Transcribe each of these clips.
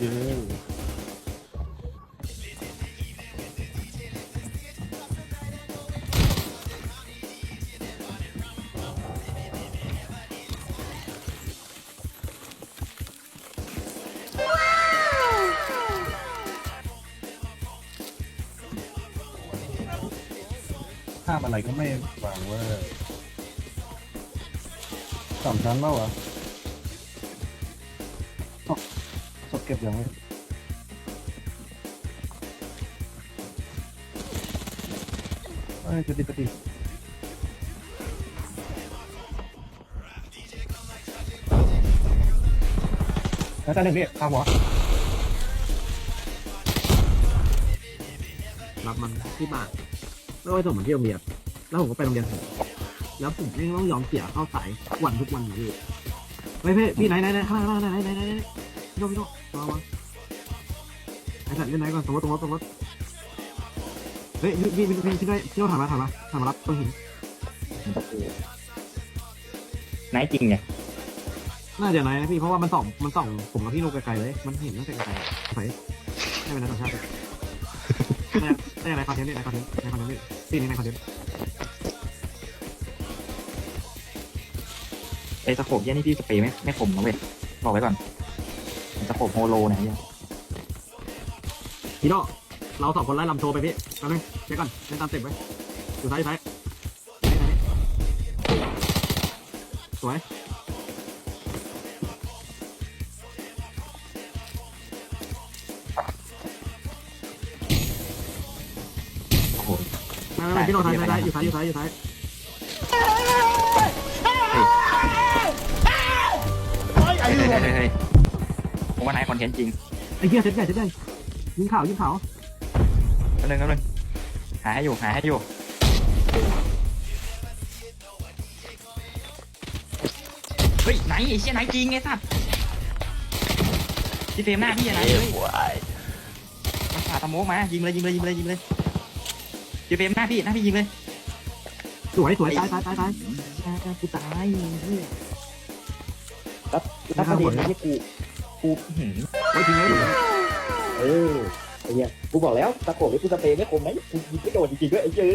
เย้ข้ามอะไรก็ไม่หวางเว่าสามชั้นแล้วเหรอ ก็บยังไงเอ้ยจะติดปฏิแล้วตอนหนึ่งพี่ข้ามหัวรับมันที่บ้านแล้วไปส่งมันที่โรงเรียนแล้วผมก็ไปโรงเรียนผมแล้วผมไม่ต้องยอมเสียเข้าสายวันทุกวันอยู่พี่ไม่พี่พี่ไหนไหนไหนข้างหน้าข้างหน้าไหนไหนไหนไหน โดพี่โดมาวางไอ้สัตว์เล่นไหนก่อนตรงรถตรงรถตรงรถเฮ้ยพี่พี่พี่พี่ได้พี่โดถามมาถามมาถามมารับต้องหินนายจริงไงน่าจะไหนนะพี่เพราะว่ามันส่องมันส่องผมกับพี่โนไกลๆเลย มันเห็นตั้งแต่ไกลๆไปให้เป็นนักต่างชาติได้ได้อะไรคอนเทนต์นี่อะไรคอนเทนต์อะไรคอนเทนต์นี่ซีนี่ในคอนเทนต์ไอ้สโคปเยี่ยนี่พี่สเปรย์ไม่ไม่คมนะเว้ยบอกไว้ก่อน สโคปโฮโลเนี่ยเหี้ยพี่โนเราสองคนไล่ลำโชว์ไปพี่แป๊บนึงเช็คก่อนเล่นตามเต็ปไว้อยู่ซ้ายอยู่ซ้ายสวยโอ้โหไม่ไม่ไม่พี่โนซ้ายซ้ายซ้ายอยู่ซ้ายอยู่ซ้ายอยู่ซ้าย คอนเทนต์จริงไอ้เหี้ยเซ็ตใหญ่เซ็ตใหญ่ยิงข่าวยิงข่าวแป๊บนึงแป๊บนึงหาให้อยู่หาให้อยู่เฮ้ยไหนไอ้เชี่ยไหนจริงไอ้สัตว์พี่เฟรมหน้าพี่อะไหนเฮ้ยมันผ่าตะโมกมายิงเลยยิงเลยยิงเลยยิงเลยพี่เฟรมหน้าพี่หน้าพี่ยิงเลยสวยสวยตายตายตายตายกูตายเหี้ยแล้วแล้วประเด็นที่กู กูอื้อหือโอ้ยจริงเลยเออไอ้เหี้ยกูบอกแล้วตะโกนนี่กูสเปรย์ไม่คมไหมกูยิงไม่โดนจริงๆด้วยไอ้เจ้อ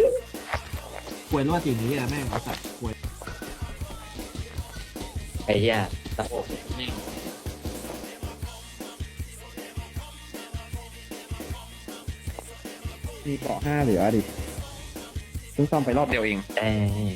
ป่วยรอดจริงนี้อะแม่งไอ้สัตว์ป่วยไอ้เหี้ยตะโกนแม่งมีเกาะห้าเหลือดิเพิ่งซ่อมไปรอบเดียวเอง เอ้ย